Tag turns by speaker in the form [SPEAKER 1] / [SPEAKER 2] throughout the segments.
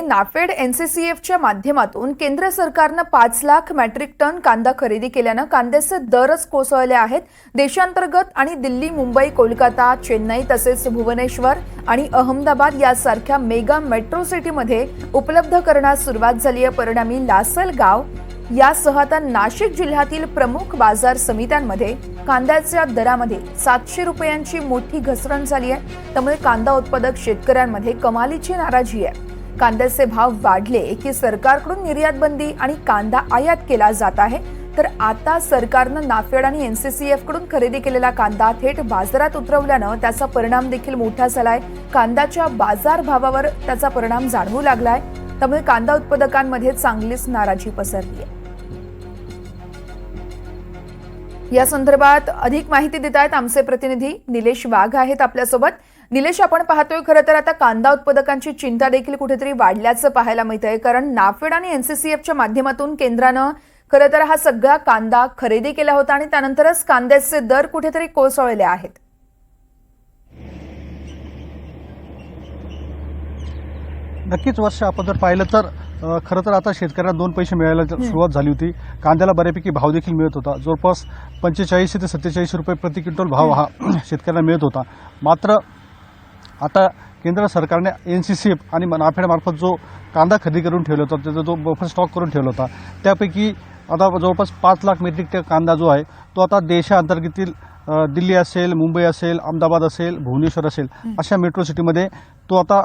[SPEAKER 1] नाफेड एनसीसीएफच्या माध्यमातून केंद्र सरकारनं पाच लाख मेट्रिक टन कांदा खरेदी केल्यानं कांद्याचे दरच कोसळले आहेत. देशांतर्गत आणि दिल्ली मुंबई कोलकाता चेन्नई तसेच भुवनेश्वर आणि अहमदाबाद यासारख्या मेगा मेट्रो सिटीमध्ये उपलब्ध करण्यास सुरुवात झाली आहे. परिणामी लासलगाव यासह आता नाशिक जिल्ह्यातील प्रमुख बाजार समित्यांमध्ये कांद्याच्या दरामध्ये सातशे रुपयांची मोठी घसरण झाली आहे. त्यामुळे कांदा उत्पादक शेतकऱ्यांमध्ये कमालीची नाराजी आहे. कांद्याचे भाव वाढले की सरकारकडून निर्यात बंदी आणि कांदा आयात केला जात आहे तर आता सरकारनं नाफेड आणि एनसीसीएफकडून खरेदी केलेला कांदा थेट बाजारात उतरवल्यानं त्याचा परिणाम देखील मोठा झालाय. कांद्याच्या बाजार भावावर त्याचा परिणाम जाणवू लागलाय. त्यामुळे कांदा उत्पादकांमध्ये चांगलीच नाराजी पसरली आहे या संदर्भात अधिक माहिती देत आहेत आमचे प्रतिनिधी निलेश वाघ आहेत आपल्यासोबत. निलेश आपण पाहतोय खरं तर आता कांदा उत्पादकांची चिंता देखील कुठेतरी वाढल्याचं पाहायला मिळत आहे कारण नाफेड आणि एनसीसीएफच्या माध्यमातून केंद्रानं खरं तर हा सगळा कांदा खरेदी केला होता आणि त्यानंतरच कांद्याचे दर कुठेतरी कोसळले आहेत.
[SPEAKER 2] नक्कीच वर्ष आपण जर पाहिलं तर खरं तर आता शेतकऱ्यांना दोन पैसे मिळायला सुरुवात झाली होती. कांद्याला बऱ्यापैकी भाव देखील मिळत होता. जवळपास पंचेचाळीस ते सत्तेचाळीस रुपये प्रति क्विंटल भाव हा शेतकऱ्यांना मिळत होता. मात्र आता केंद्र सरकारने एन सी सी एफ आणि नाफेडमार्फत जो कांदा खरेदी करून ठेवला होता त्याचा जो बफर स्टॉक करून ठेवला होता त्यापैकी आता जवळपास पाच लाख मेट्रिक टन कांदा जो आहे तो आता देशांतर्गतील अ, दिल्ली असेल मुंबई असेल अहमदाबाद असेल भुवनेश्वर असेल अशा मेट्रो सिटीमध्ये तो आता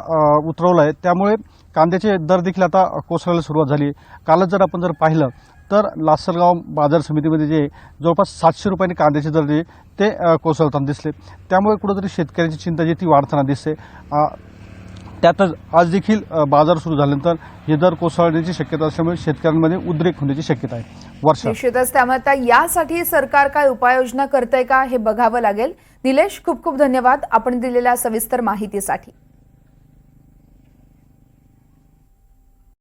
[SPEAKER 2] उतरवला आहे. त्यामुळे कांद्याचे दर देखील आता कोसळायला सुरुवात झाली कालच जर आपण जर पाहिलं तर लासलगाव बाजार समितीमध्ये जे जवळपास सातशे रुपयांनी कांद्याचे दर जे ते कोसळताना दिसले. त्यामुळे कुठंतरी शेतकऱ्याची चिंता जी ती वाढताना दिसते. त्यातच आज देखील बाजार सुरू झाल्यानंतर हे दर कोसळण्याची शक्यता असल्यामुळे शेतकऱ्यांमध्ये उद्रेक होण्याची शक्यता आहे. वर्ष.
[SPEAKER 1] निश्चितच त्यामुळे आता यासाठी सरकार काय उपाययोजना करतंय का हे बघावं लागेल. निलेश खूप खूप धन्यवाद आपण दिलेल्या सविस्तर माहितीसाठी.